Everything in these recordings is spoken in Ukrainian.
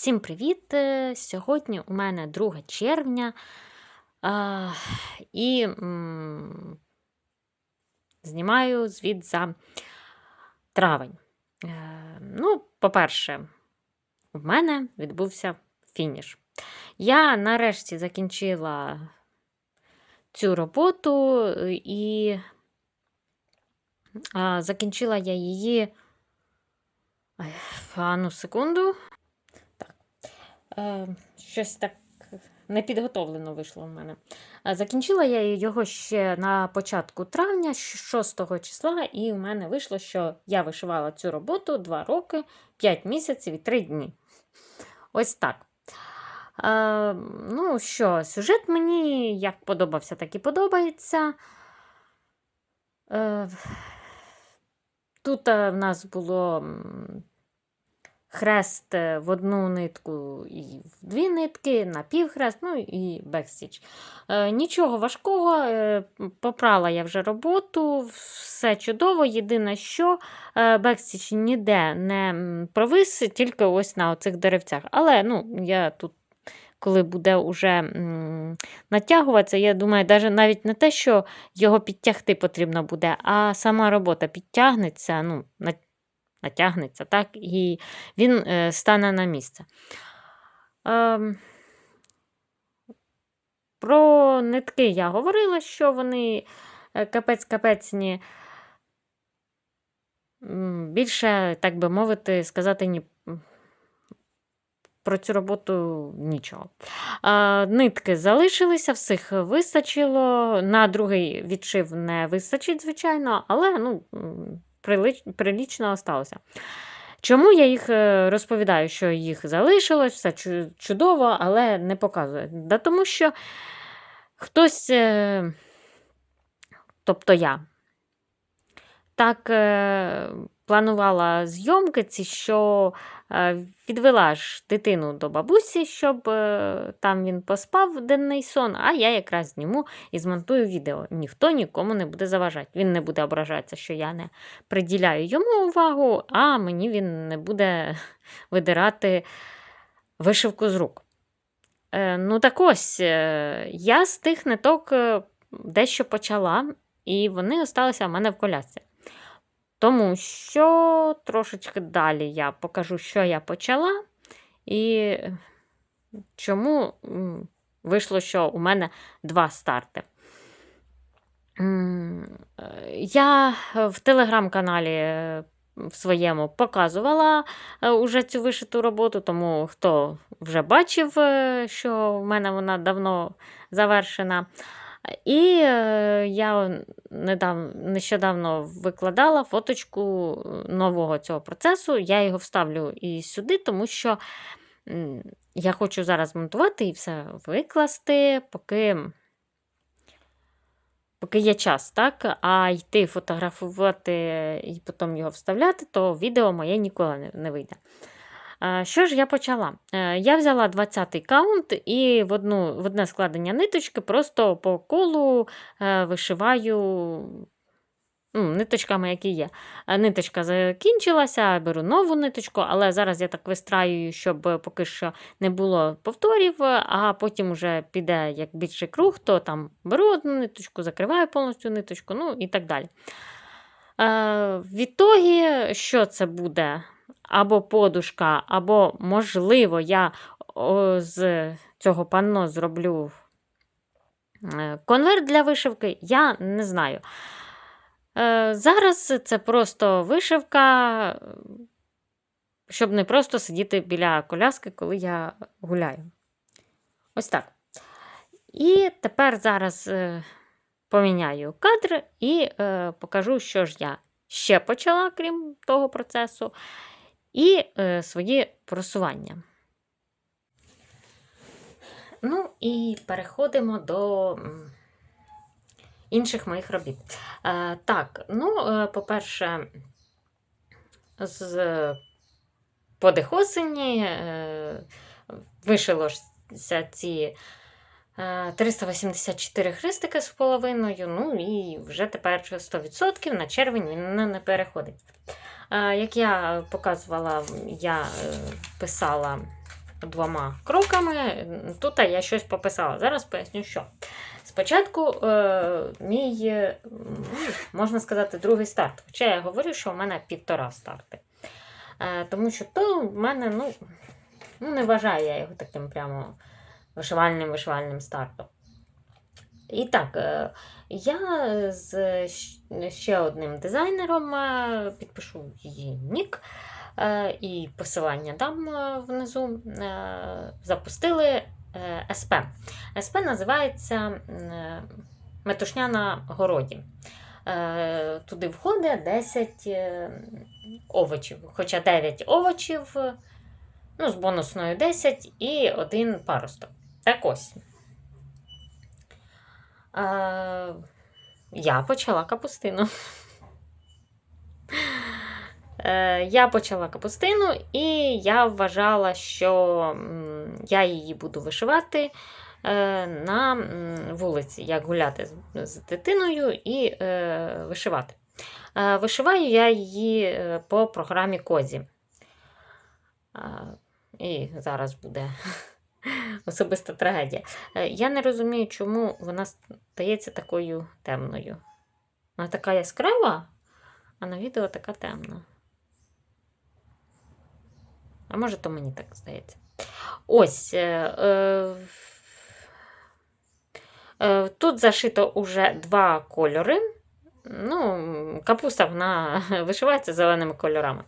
Всім привіт! Е, Сьогодні у мене 2 червня. А, і м, знімаю звіт за травень. Е, ну, по-перше, у мене відбувся фініш. Я нарешті закінчила цю роботу е, і а, закінчила я її. Ай, А ну, секунду. Е, щось так непідготовлено вийшло в мене. Е, Закінчила я його ще на початку травня, 6 числа, і в мене вийшло, що я вишивала цю роботу 2 роки, 5 місяців і 3 дні. Ось так. Е, ну що, сюжет мені як подобався, так і подобається. Е, тут е, в нас було хрест е, в одну нитку і в дві нитки, напівхрест, ну і бекстіч. Е, нічого важкого, е, попрала я вже роботу, все чудово. Єдине, що бекстіч ніде не провис, тільки ось на оцих деревцях. Але ну, я тут. Коли буде вже м, натягуватися, я думаю, даже навіть не те, що його підтягти потрібно буде, а сама робота підтягнеться, ну, на- натягнеться, так, і він е, стане на місце. Ем, про нитки я говорила, що вони е, капець-капецні. Більше, так би мовити, сказати ні. Про цю роботу нічого. А, нитки залишилися, всіх вистачило. На другий відшив не вистачить, звичайно, але ну, прилич, прилічно осталося. Чому я їх е, розповідаю, що їх залишилось, все чудово, але не показую. Да тому що хтось, е, тобто я, так е, планувала зйомки ці, що відвела ж дитину до бабусі, щоб е, там він поспав денний сон, а я якраз зніму і змонтую відео. Ніхто нікому не буде заважати. Він не буде ображатися, що я не приділяю йому увагу, а мені він не буде видирати вишивку з рук. Е, ну так ось, е, я з тих ниток дещо почала, і вони осталися в мене в колясці. Тому що трошечки далі я покажу, що я почала, і чому вийшло, що у мене два старти. Е, Я в телеграм-каналі е, в своєму показувала е, уже цю вишиту роботу, тому хто вже бачив, що в мене вона давно завершена. І е, я нещодавно викладала фоточку е, нового цього процесу. Я його вставлю і сюди, тому що я хочу зараз монтувати і все викласти, поки, поки є час, так? А йти фотографувати і потім його вставляти, то відео моє ніколи не вийде. Що ж я почала? Е, Я взяла 20-й каунт і в, одну, в одне складення ниточки просто по колу е, вишиваю ну, ниточками, які є. Е, Ниточка закінчилася, беру нову ниточку, але зараз я так вистраюю, щоб поки що не було повторів, а потім вже піде як більший круг, то там беру одну ниточку, закриваю повністю ниточку, ну і так далі. Відтоді, що це буде? Або подушка, або, можливо, я з цього панно зроблю е, конверт для вишивки, я не знаю. Е, Зараз це просто вишивка, щоб не просто сидіти біля коляски, коли я гуляю. Ось так. І тепер зараз е, поміняю кадр і покажу, що ж я ще почала, крім того процесу, і е, свої просування. Ну і переходимо до інших моїх робіт. Е, так, ну, е, по-перше, з подих осені е, вишилося ці е, 384 хрестики з половиною, ну і вже тепер 100% на червень він не переходить. Е, Як я показувала, я е, писала двома кроками. Тут я щось пописала. Зараз поясню, що. Спочатку е, мій, можна сказати, другий старт. Хоча я говорю, що в мене півтора старти. Тому що то в мене, ну, ну, не вважаю я його таким прямо вишивальним-вишивальним стартом. І так, е, я з ще одним дизайнером е, підпишу її нік е, і посилання дам е, внизу. е, Запустили е, СП. СП називається е, Метушня на городі. Е, Туди входить 10 е, овочів, хоча 9 овочів, е, ну, з бонусною 10 і один паросток. Так ось. Е, я почала капустину. Е, Я почала капустину, і я вважала, що я її буду вишивати е, на вулиці, як гуляти з, дитиною і е, вишивати. Вишиваю я її по програмі Козі. І зараз буде особиста трагедія. Е, Я не розумію, чому вона стається такою темною. Вона така яскрава, а на відео така темна. А може, то мені так здається. Ось. Е, е, е, тут зашито уже два кольори. Ну, капуста вона вишивається зеленими кольорами.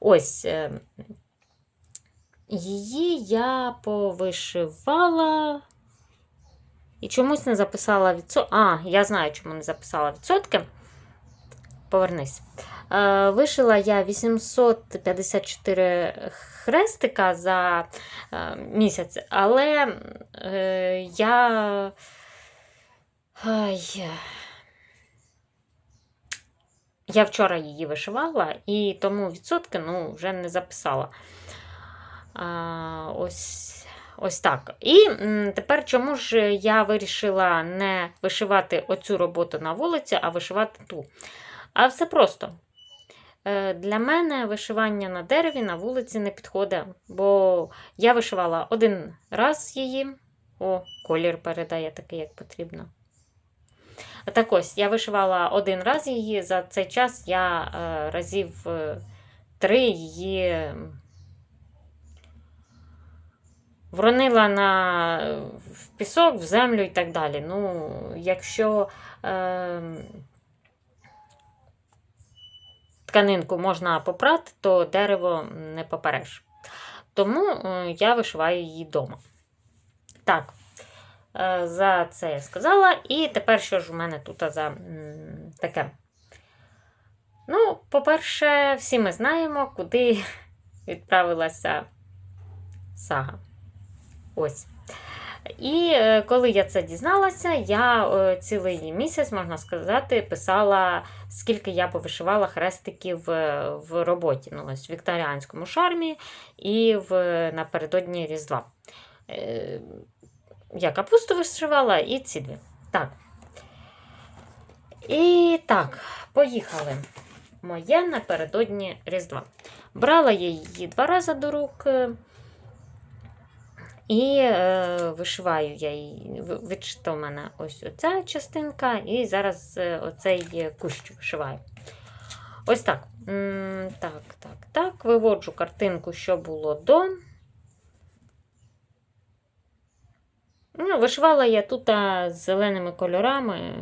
Ось. Е, її я повишивала. І чомусь не записала відсотки. А, я знаю, чому не записала відсотки. Повернись. Е, вишила я 854 хрестика за е, місяць, але е, я. Ай, я вчора її вишивала, і тому відсотки ну, вже не записала. А, ось, ось так. І тепер чому ж я вирішила не вишивати оцю роботу на вулиці, а вишивати ту? А все просто. Е, Для мене вишивання на дереві на вулиці не підходить, бо я вишивала один раз її. О, колір передає такий, як потрібно. Так ось, я вишивала один раз її. За цей час я е, разів е, три її вронила на, в пісок, в землю і так далі. Ну, якщо е, тканинку можна попрати, то дерево не попереш. Тому е, я вишиваю її вдома. Так, е, за це я сказала. І тепер що ж у мене тут за таке? Ну, по-перше, всі ми знаємо, куди відправилася сага. Ось. І е, коли я це дізналася, я е, цілий місяць, можна сказати, писала, скільки я повишивала хрестиків е, в роботі. Ну, ось в вікторіанському шармі і в, напередодні Різдва. Я капусту вишивала і ці дві. Так. І так, поїхали. Моє напередодні Різдва. Брала я її два рази до рук. Е, і е, вишиваю я її. Мене ось оця частинка, і зараз е, оцей е, кущ вишиваю. Ось так. Так, так, так. Виводжу картинку, що було до. Ну, вишивала я тут з зеленими кольорами.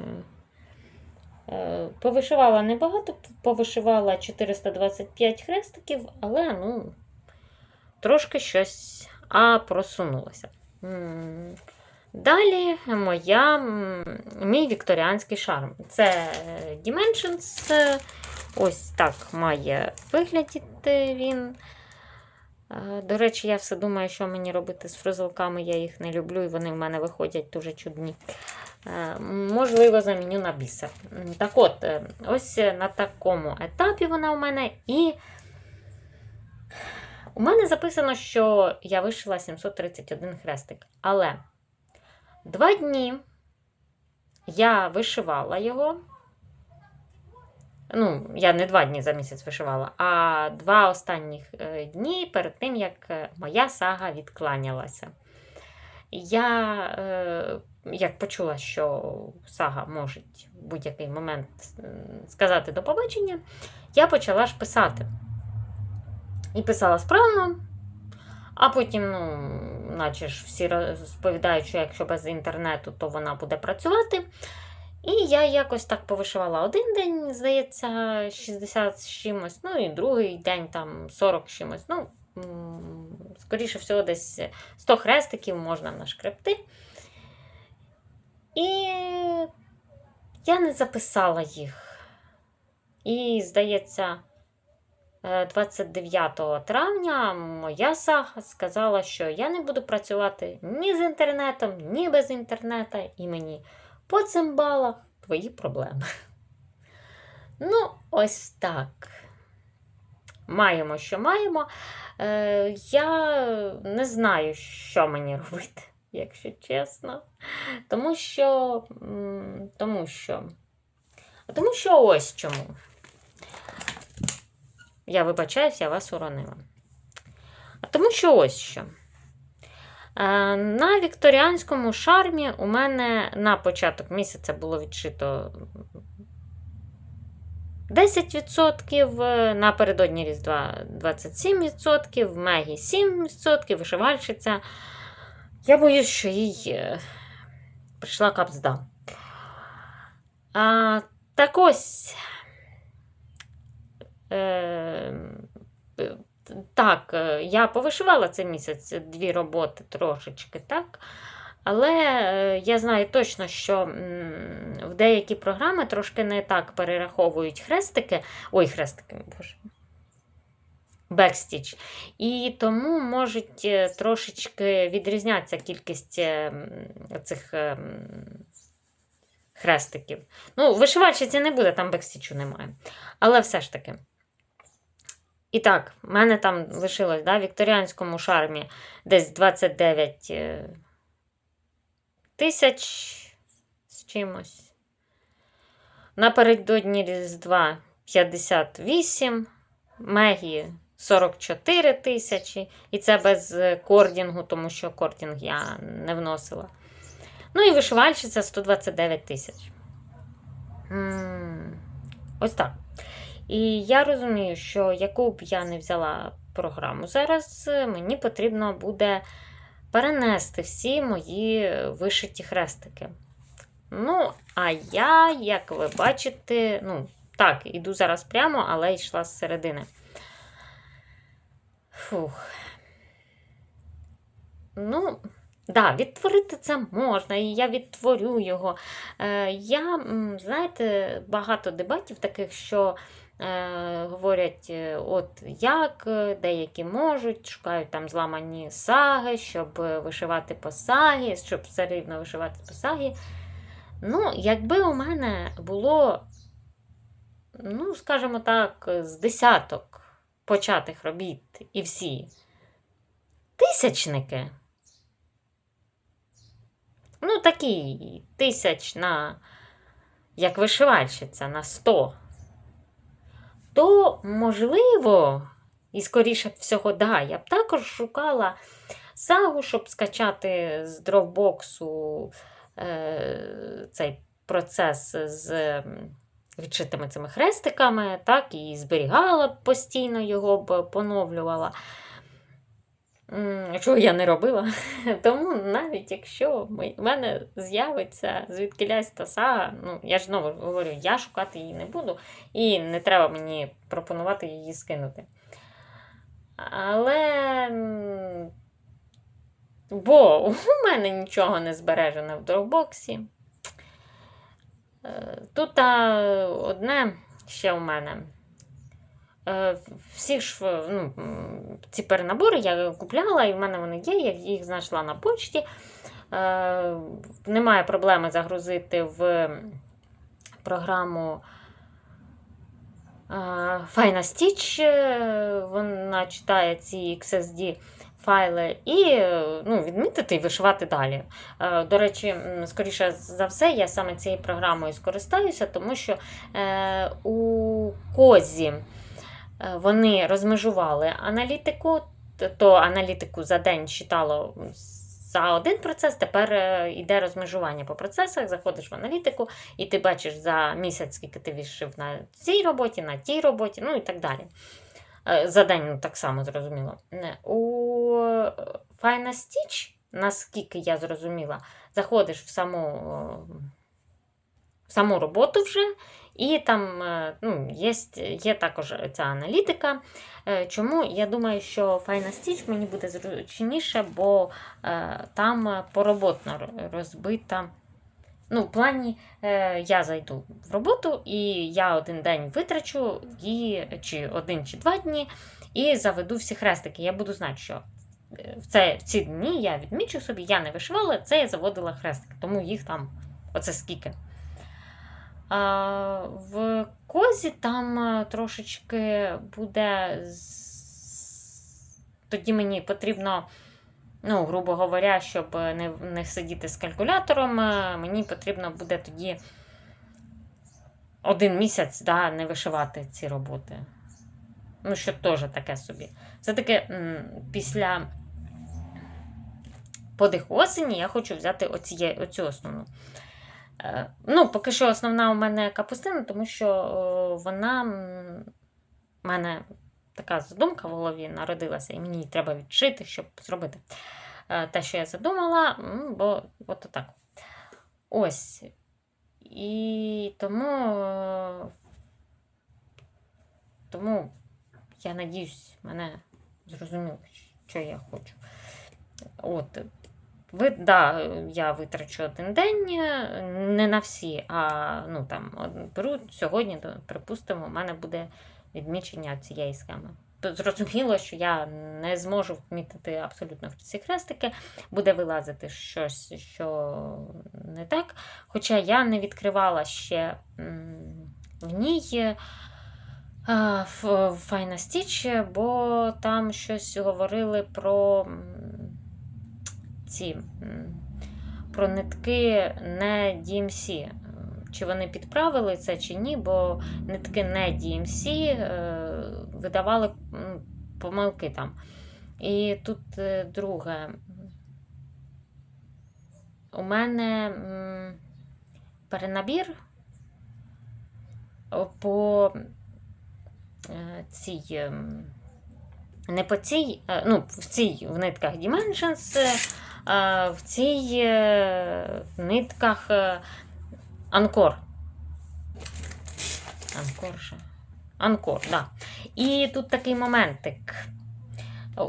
Е, Повишивала небагато, повишивала 425 хрестиків, але ну, трошки щось а просунулася. Далі моя, мій вікторіанський шарм. Це е, Dimensions. Ось так має виглядіти він. Е, До речі, я все думаю, що мені робити з фризелками. Я їх не люблю, і вони в мене виходять дуже чудні. Е, Можливо, заміню на бісер. Так от, ось на такому етапі вона у мене. І у мене записано, що я вишила 731 хрестик. Але два дні я вишивала його. Ну, я не два дні за місяць вишивала, а два останніх е, дні перед тим, як е, моя сага відкланялася. Я, е, як почула, що сага може в будь-який момент сказати до побачення, я почала ж писати. І писала справно, а потім, ну, наче ж всі розповідають, що якщо без інтернету, то вона буде працювати. І я якось так повишивала один день, здається, 60 з чимось, ну і другий день там 40 з чимось. Ну, скоріше всього, десь 100 хрестиків можна нашкребти. І я не записала їх. І, здається, 29 травня моя сага сказала, що я не буду працювати ні з інтернетом, ні без інтернету, і мені по цим балах твої проблеми. Ну, ось так. Маємо, що маємо. Е, я не знаю, що мені робити, якщо чесно. Тому що. Тому що. Тому що ось чому. Я вибачаюсь, я вас уронила. А тому що ось що. Е, На вікторіанському шармі у мене на початок місяця було відшито 10%, е, напередодні Різдва 27%, в Мегі 7%, вишивальщиця. Я боюсь, що їй е, прийшла капзда. Так ось. Е, так, е, я повишивала цей місяць дві роботи трошечки, так. Але е, я знаю точно, що в деякі програми трошки не так перераховують хрестики. Ой, хрестики, боже. Бекстіч. І тому можуть трошечки відрізнятися кількість цих хрестиків. Ну, вишивальщиці не буде, там бекстічу немає. Але все ж таки. І так, в мене там лишилось да, в вікторіанському шармі десь 29 е, тисяч з чимось. Напередодні Різдва 58, Мегі 44 тисячі. І це без е, кордінгу, тому що кордінг я не вносила. Ну і вишивальщиця 129 тисяч. Ось так. І я розумію, що яку б я не взяла програму зараз, мені потрібно буде перенести всі мої вишиті хрестики. Ну, а я, як ви бачите, ну, так, іду зараз прямо, але йшла з середини. Фух. Ну, да, відтворити це можна, і я відтворю його. Е, я, знаєте, багато дебатів таких, що говорять, е, от як е, деякі можуть, шукають там зламані саги, щоб е, вишивати по сагі, щоб все рівно вишивати по сагі. Ну, якби у мене було, ну, скажімо так, з десяток початих робіт і всі тисячники. Ну, такі тисяч на, як вишивальщиця, на 100. То, можливо, і скоріше всього, да, я б також шукала сагу, щоб скачати з дропбоксу е, цей процес з відчитими цими хрестиками, так, і зберігала б постійно його б поновлювала. Чого я не робила. Тому навіть якщо в мене з'явиться звідкилясь та сага, ну я ж знову говорю, я шукати її не буду, і не треба мені пропонувати її скинути. Але. Бо у мене нічого не збережено в дропбоксі. Е, Тут одне ще у мене. Е, Всі ж е, ну, ці перенабори я купляла, і в мене вони є, я їх знайшла на почті. Е, Немає проблеми загрузити в програму Fina Stitch. Вона читає ці XSD файли і ну, відмітити і вишивати далі. До речі, скоріше за все, я саме цією програмою скористаюся, тому що у козі вони розмежували аналітику, то аналітику за день читало за один процес, тепер е, йде розмежування по процесах, заходиш в аналітику, і ти бачиш за місяць, скільки ти відшив на цій роботі, на тій роботі, ну і так далі. Е, За день ну, так само зрозуміло. У е, Fine Stitch, наскільки я зрозуміла, заходиш в саму, е, в саму роботу вже, і там е, ну, є, є також ця аналітика. Е, Чому? Я думаю, що Fine Stitch мені буде зручніше, бо е, там пороботно розбита. Ну, в плані я зайду в роботу, і я один день витрачу її, чи один, чи два дні, і заведу всі хрестики. Я буду знати, що в, це, в ці дні я відмічу собі, я не вишивала, це я заводила хрестики, тому їх там оце скільки. В козі там е, трошечки буде. Тоді мені потрібно, ну, грубо говоря, щоб не, не сидіти з калькулятором, е, мені потрібно буде тоді один місяць да, не вишивати ці роботи. Ну, що теж таке собі. Все-таки після подиху осені я хочу взяти оціє, оцю основну. Е, Ну, поки що основна у мене капустина, тому що о, вона в мене така задумка в голові народилася, і мені треба відшити, щоб зробити е, те, що я задумала, бо от так. Ось. І тому, е, тому я надіюсь, мене зрозуміло, що я хочу. От. Ви, да, я витрачу один день, е, не на всі, а ну, там, беру сьогодні, припустимо, у мене буде відмічення цієї схеми. Зрозуміло, що я не зможу вмітити абсолютно всі хрестики, буде вилазити щось, що не так. Хоча я не відкривала ще в ній в Fine Stitch, бо там щось говорили про ці про нитки не DMC. Чи вони підправили це чи ні, бо нитки не DMC е, видавали помилки там. І тут е, друге. У мене перенабір по е, цій. ем, Не по цій, е, ну, в цій в нитках Dimensions, е, в цій е, нитках е, Анкор. Анкор ще. Анкор, так. Да. І тут такий моментик.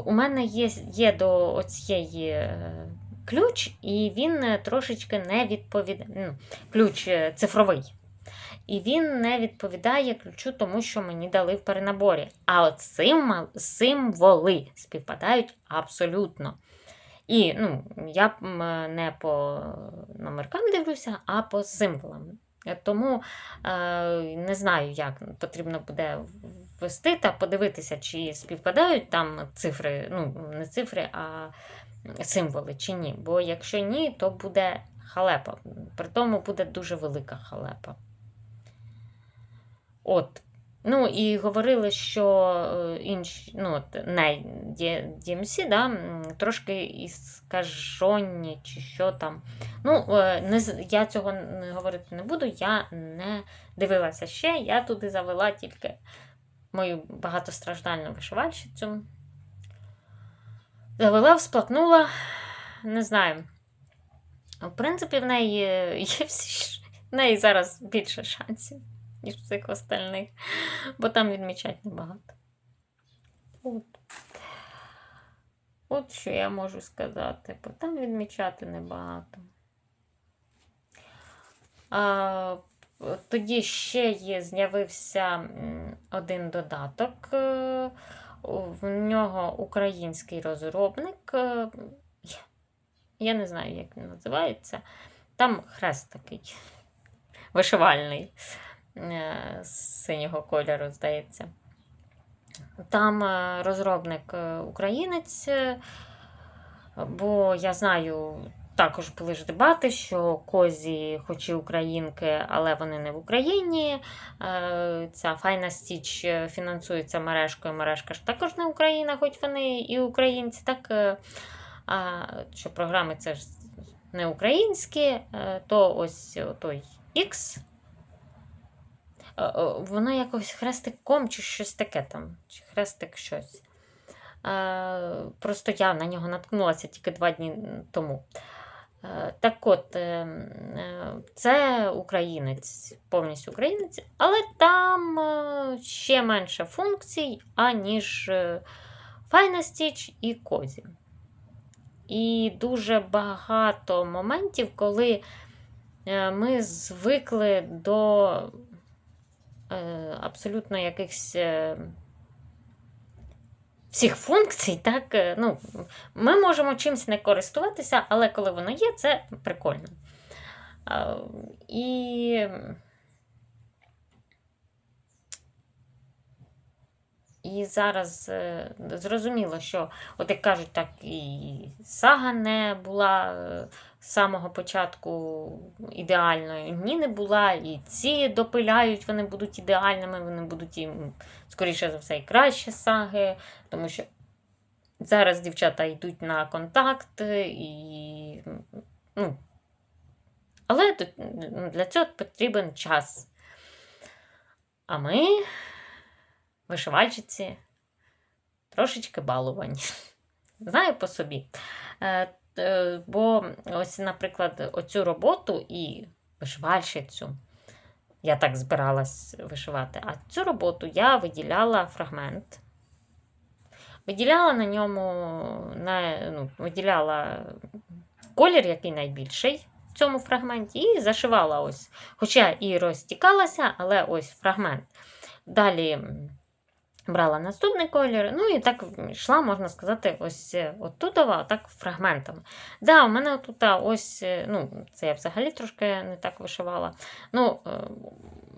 У мене є, є до оцієї е, ключ, і він трошечки не відповідає. Ну, ключ цифровий. І він не відповідає ключу тому, що мені дали в перенаборі. А от символ, символи співпадають абсолютно. І ну, я не по номеркам дивлюся, а по символам. Е, Тому е, не знаю, як потрібно буде ввести та подивитися, чи співпадають там цифри, ну, не цифри, а символи чи ні. Бо якщо ні, то буде халепа. При тому буде дуже велика халепа. От. Ну, і говорили, що е, інші, ну, не DMC, да, трошки іскажені, чи що там. Ну, е, не, я цього говорити не буду, я не дивилася ще, я туди завела тільки мою багатостраждальну вишивальщицю. Завела, всплакнула, не знаю. В принципі, в неї є всі, в неї зараз більше шансів ніж в цих остальних, бо там відмічать небагато. От. От що я можу сказати, бо там відмічати небагато. А, тоді ще є, з'явився один додаток. е, В нього український розробник. е, я- не знаю, як він називається. Там хрест такий вишивальний синього кольору, здається. Там е, розробник е, українець, е, бо я знаю, також були ж дебати, що козі, хоч і українки, але вони не в Україні. Е, Ця Файна Стіч е, фінансується мережкою. Мережка ж також не Україна, хоч вони і українці. Так, е, що програми це ж не українські, е, то ось той X. Е, е, Воно якось хрестиком чи щось таке там, чи хрестик щось. Е, Просто я на нього наткнулася тільки два дні тому. Так от, це українець, повністю українець, але там ще менше функцій, аніж Fine Stitch і Козі. І дуже багато моментів, коли ми звикли до абсолютно якихось е, всіх функцій, так, е, ну, ми можемо чимось не користуватися, але коли воно є, це прикольно. Е, І І зараз е, зрозуміло, що, от як кажуть, так і сага не була е, з самого початку ідеальною. Ні, не була, і ці допиляють, вони будуть ідеальними, вони будуть їм, скоріше за все, і краще саги, тому що зараз дівчата йдуть на контакт, і, ну, але ну, для цього потрібен час. А ми вишивальщиці трошечки балувані. Знаю по собі. Е, Бо ось, наприклад, оцю роботу і вишивальщицю. Я так збиралась вишивати. А цю роботу я виділяла фрагмент. Виділяла на ньому на, ну, виділяла колір, який найбільший в цьому фрагменті, і зашивала ось. Хоча і розтікалася, але ось фрагмент. Далі брала наступний колір, ну і так йшла, можна сказати, ось оттутова, так фрагментами. Да, у мене тут ось, е, ну, це я взагалі трошки не так вишивала. Ну, е,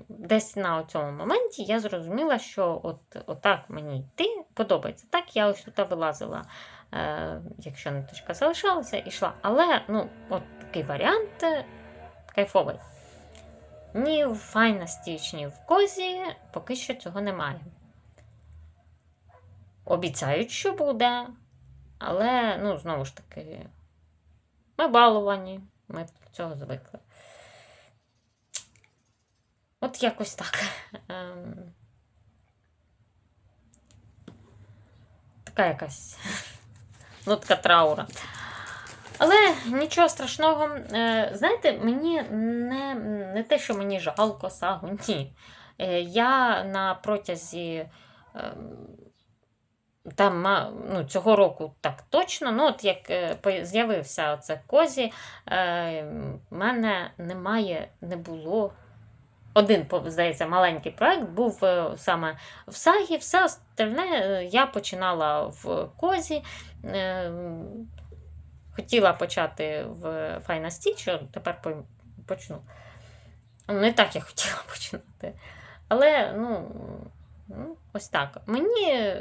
Десь на цьому моменті я зрозуміла, що от, отак мені йти подобається. Так, я ось тут вилазила, е, якщо ниточка залишалася, йшла. Але ну, от такий варіант е, кайфовий. Ні в Fine Stitch, ні в козі поки що цього немає. Обіцяють, що буде, але, ну, знову ж таки, ми баловані, ми до цього звикли. От якось так. Ем, Така якась нотка траура. Але нічого страшного. Е, Знаєте, мені не, не те, що мені жалко сагу, ні. Е, Я на протязі. Там ну, цього року так точно. Ну, от як е, з'явився оце козі, е, в мене немає, не було. Один, здається, маленький проект був е, саме в Сагі, все остальне е, я починала в козі. Е, хотіла почати в Fine Stitch, тепер почну. Ну, Не так я хотіла починати. Але, ну, ну ось так. Мені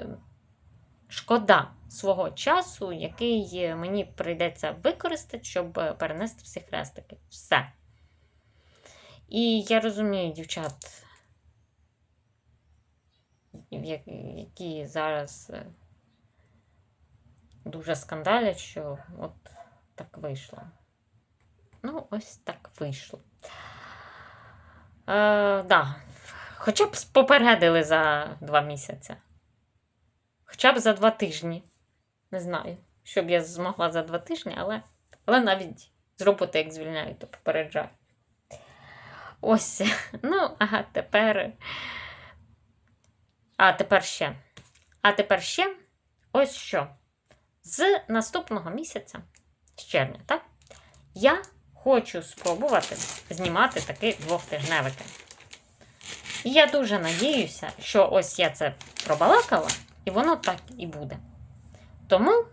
шкода свого часу, який мені прийдеться використати, щоб перенести всі хрестики. Все. І я розумію, дівчат, які зараз е, дуже скандалять, що от так вийшло. Ну, ось так вийшло. Е, да. Хоча б попередили за два місяці. Хоча б за два тижні. Не знаю, що б я змогла за два тижні, але, але навіть з роботи, як звільняють, то попереджаю. Ось. Ну, а тепер. А тепер ще. А тепер ще ось що. З наступного місяця, з червня, так? Я хочу спробувати знімати такі двохтижневики. І я дуже надіюся, що ось я це пробалакала, і воно так і буде. Тому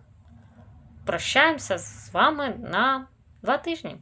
прощаємося з вами на два тижні.